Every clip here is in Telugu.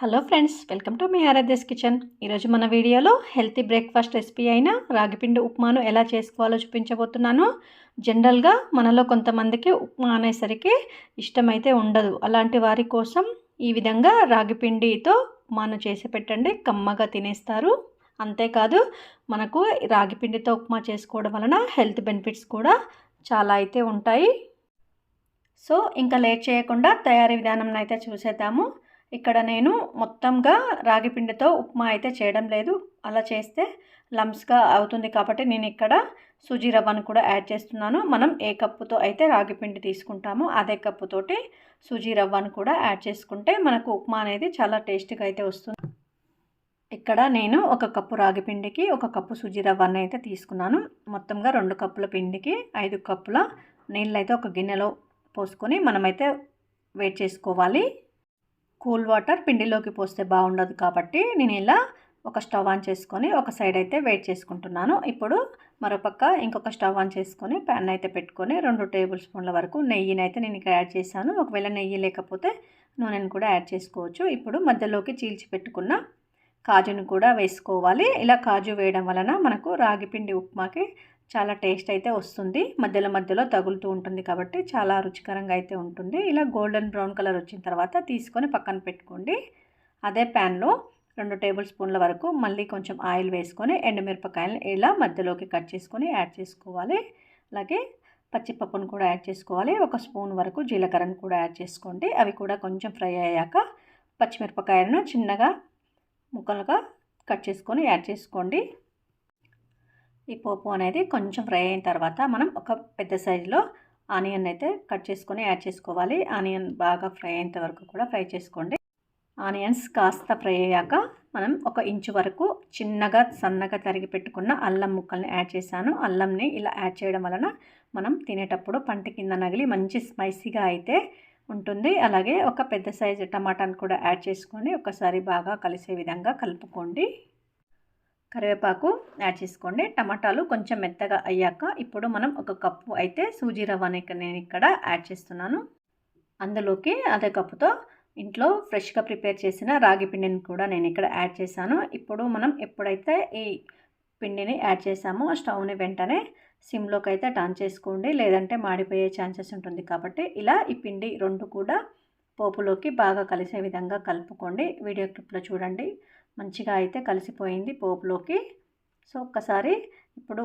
హలో ఫ్రెండ్స్ వెల్కమ్ టు మీ ఆరాధ్యస్ కిచెన్. ఈరోజు మన వీడియోలో హెల్తీ బ్రేక్ఫాస్ట్ రెసిపీ అయిన రాగిపిండి ఉప్మాను ఎలా చేసుకోవాలో చూపించబోతున్నాను. జనరల్గా మనలో కొంతమందికి ఉప్మా అనేసరికి ఇష్టమైతే ఉండదు. అలాంటి వారి కోసం ఈ విధంగా రాగిపిండితో ఉప్మాను చేసి పెట్టండి కమ్మగా తినేస్తారు. అంతేకాదు మనకు రాగిపిండితో ఉప్మా చేసుకోవడం వలన హెల్త్ బెనిఫిట్స్ కూడా చాలా అయితే ఉంటాయి. సో ఇంకా లేట్ చేయకుండా తయారీ విధానం అయితే చూసేద్దాము. ఇక్కడ నేను మొత్తంగా రాగి పిండితో ఉప్మా అయితే చేయడం లేదు. అలా చేస్తే లమ్స్గా అవుతుంది కాబట్టి నేను ఇక్కడ సుజీ రవ్వను కూడా యాడ్ చేస్తున్నాను. మనం ఏ కప్పుతో అయితే రాగి పిండి తీసుకుంటామో అదే కప్పుతోటి సుజీ రవ్వను కూడా యాడ్ చేసుకుంటే మనకు ఉప్మా అనేది చాలా టేస్ట్గా అయితే వస్తుంది. ఇక్కడ నేను ఒక కప్పు రాగి పిండికి ఒక కప్పు సుజీ రవ్వను అయితే తీసుకున్నాను. మొత్తంగా రెండు కప్పుల పిండికి ఐదు కప్పుల నీళ్ళు అయితే ఒక గిన్నెలో పోసుకొని మనమైతే వెయిట్ చేసుకోవాలి. కూల్ వాటర్ పిండిలోకి పోస్తే బాగుండదు కాబట్టి నేను ఇలా ఒక స్టవ్ ఆన్ చేసుకొని ఒక సైడ్ అయితే వెయిట్ చేసుకుంటున్నాను. ఇప్పుడు మరోపక్క ఇంకొక స్టవ్ ఆన్ చేసుకొని ప్యాన్ అయితే పెట్టుకొని రెండు టేబుల్ స్పూన్ల వరకు నెయ్యిని అయితే నేను ఇక్కడ యాడ్ చేశాను. ఒకవేళ నెయ్యి లేకపోతే నూనెను కూడా యాడ్ చేసుకోవచ్చు. ఇప్పుడు మధ్యలోకి చీల్చి పెట్టుకున్న కాజును కూడా వేసుకోవాలి. ఇలా కాజు వేయడం వలన మనకు రాగిపిండి ఉప్మాకి చాలా టేస్ట్ అయితే వస్తుంది. మధ్యలో మధ్యలో తగులుతూ ఉంటుంది కాబట్టి చాలా రుచికరంగా అయితే ఉంటుంది. ఇలా గోల్డెన్ బ్రౌన్ కలర్ వచ్చిన తర్వాత తీసుకొని పక్కన పెట్టుకోండి. అదే ప్యాన్లో రెండు టేబుల్ స్పూన్ల వరకు మళ్ళీ కొంచెం ఆయిల్ వేసుకొని ఎండుమిరపకాయలను ఇలా మధ్యలోకి కట్ చేసుకొని యాడ్ చేసుకోవాలి. అలాగే పచ్చిపప్పును కూడా యాడ్ చేసుకోవాలి. ఒక స్పూన్ వరకు జీలకర్రను కూడా యాడ్ చేసుకోండి. అవి కూడా కొంచెం ఫ్రై అయ్యాక పచ్చిమిరపకాయలను చిన్నగా ముక్కలుగా కట్ చేసుకొని యాడ్ చేసుకోండి. ఈ పోపు అనేది కొంచెం ఫ్రై అయిన తర్వాత మనం ఒక పెద్ద సైజులో ఆనియన్ అయితే కట్ చేసుకొని యాడ్ చేసుకోవాలి. ఆనియన్ బాగా ఫ్రై అయ్యేంత వరకు కూడా ఫ్రై చేసుకోండి. ఆనియన్స్ కాస్త ఫ్రై అయ్యాక మనం ఒక ఇంచు వరకు చిన్నగా సన్నగా తరిగి పెట్టుకున్న అల్లం ముక్కల్ని యాడ్ చేశాను. అల్లంని ఇలా యాడ్ చేయడం వలన మనం తినేటప్పుడు పంట కింద నగిలి మంచి స్పైసీగా అయితే ఉంటుంది. అలాగే ఒక పెద్ద సైజు టమాటాను కూడా యాడ్ చేసుకొని ఒకసారి బాగా కలిసే విధంగా కలుపుకోండి. కరివేపాకు యాడ్ చేసుకోండి. టమాటాలు కొంచెం మెత్తగా అయ్యాక ఇప్పుడు మనం ఒక కప్పు అయితే సూజీ రవ్వని నేను ఇక్కడ యాడ్ చేస్తున్నాను. అందులోకి అదే కప్పుతో ఇంట్లో ఫ్రెష్గా ప్రిపేర్ చేసిన రాగి పిండిని కూడా నేను ఇక్కడ యాడ్ చేశాను. ఇప్పుడు మనం ఎప్పుడైతే ఈ పిండిని యాడ్ చేసామో స్టవ్ని వెంటనే సిమ్లోకి అయితే టర్న్ చేసుకోండి. లేదంటే మాడిపోయే ఛాన్సెస్ ఉంటుంది కాబట్టి ఇలా ఈ పిండి రెండు కూడా పోపులోకి బాగా కలిసే విధంగా కలుపుకోండి. వీడియో క్లిప్లో చూడండి. మంచిగా అయితే కలిసిపోయింది పోపులోకి. సో ఒక్కసారి ఇప్పుడు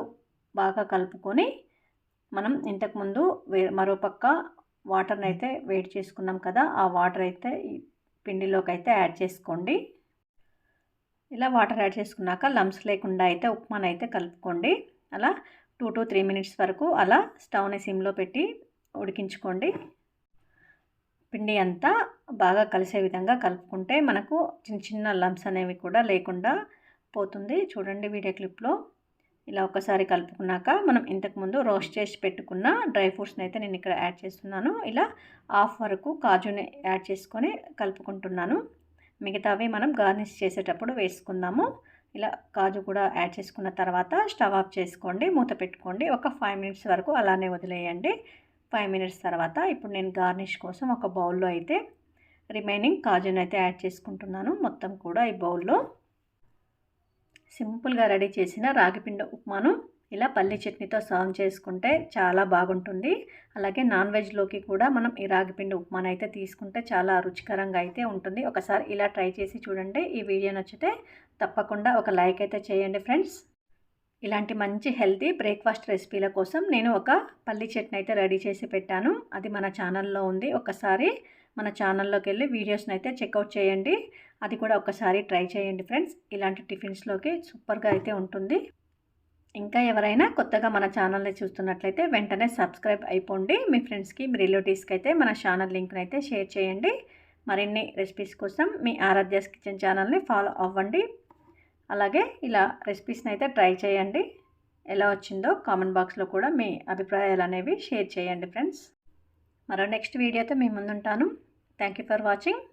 బాగా కలుపుకొని మనం ఇంతకుముందు వే మరోపక్క వాటర్ని అయితే వేడి చేసుకున్నాం కదా ఆ వాటర్ అయితే పిండిలోకి అయితే యాడ్ చేసుకోండి. ఇలా వాటర్ యాడ్ చేసుకున్నాక లంప్స్ లేకుండా అయితే ఉప్మానైతే అయితే కలుపుకోండి. అలా టూ టు త్రీ మినిట్స్ వరకు అలా స్టవ్ని సిమ్లో పెట్టి ఉడికించుకోండి. పిండి అంతా బాగా కలిసే విధంగా కలుపుకుంటే మనకు చిన్న చిన్న లంప్స్ అనేవి కూడా లేకుండా పోతుంది. చూడండి వీడియో క్లిప్లో ఇలా ఒకసారి కలుపుకున్నాక మనం ఇంతకుముందు రోస్ట్ చేసి పెట్టుకున్న డ్రై ఫ్రూట్స్ని అయితే నేను ఇక్కడ యాడ్ చేస్తున్నాను. ఇలా హాఫ్ వరకు కాజుని యాడ్ చేసుకొని కలుపుకుంటున్నాను. మిగతావి మనం గార్నిష్ చేసేటప్పుడు వేసుకుందాము. ఇలా కాజు కూడా యాడ్ చేసుకున్న తర్వాత స్టవ్ ఆఫ్ చేసుకోండి మూత పెట్టుకోండి. ఒక ఫైవ్ మినిట్స్ వరకు అలానే వదిలేయండి. ఫైవ్ మినిట్స్ తర్వాత ఇప్పుడు నేను గార్నిష్ కోసం ఒక బౌల్లో అయితే రిమైనింగ్ కాజును అయితే యాడ్ చేసుకుంటున్నాను. మొత్తం కూడా ఈ బౌల్లో సింపుల్గా రెడీ చేసిన రాగిపిండ ఉప్మాను ఇలా పల్లి చట్నీతో సర్వ్ చేసుకుంటే చాలా బాగుంటుంది. అలాగే నాన్ వెజ్లోకి కూడా మనం ఈ రాగిపిండి ఉప్మాను అయితే తీసుకుంటే చాలా రుచికరంగా అయితే ఉంటుంది. ఒకసారి ఇలా ట్రై చేసి చూడండి. ఈ వీడియో నచ్చితే తప్పకుండా ఒక లైక్ అయితే చేయండి ఫ్రెండ్స్. ఇలాంటి మంచి హెల్తీ బ్రేక్ఫాస్ట్ రెసిపీల కోసం నేను ఒక పల్లి చట్నీ అయితే రెడీ చేసి పెట్టాను. అది మన ఛానల్లో ఉంది. ఒకసారి మన ఛానల్లోకి వెళ్ళి వీడియోస్ని అయితే చెక్అవుట్ చేయండి. అది కూడా ఒకసారి ట్రై చేయండి ఫ్రెండ్స్. ఇలాంటి టిఫిన్స్లోకి సూపర్గా అయితే ఉంటుంది. ఇంకా ఎవరైనా కొత్తగా మన ఛానల్ని చూస్తున్నట్లయితే వెంటనే సబ్స్క్రైబ్ అయిపోండి. మీ ఫ్రెండ్స్కి మీ రిలేటివ్స్కి అయితే మన ఛానల్ లింక్ని అయితే షేర్ చేయండి. మరిన్ని రెసిపీస్ కోసం మీ ఆరాధ్యాస్ కిచెన్ ఛానల్ని ఫాలో అవ్వండి. అలాగే ఇలా రెసిపీస్ని అయితే ట్రై చేయండి. ఎలా వచ్చిందో కామెంట్ బాక్స్లో కూడా మీ అభిప్రాయాలు అనేవి షేర్ చేయండి ఫ్రెండ్స్. మరో నెక్స్ట్ వీడియోతో మీ ముందుంటాను. Thank you for watching.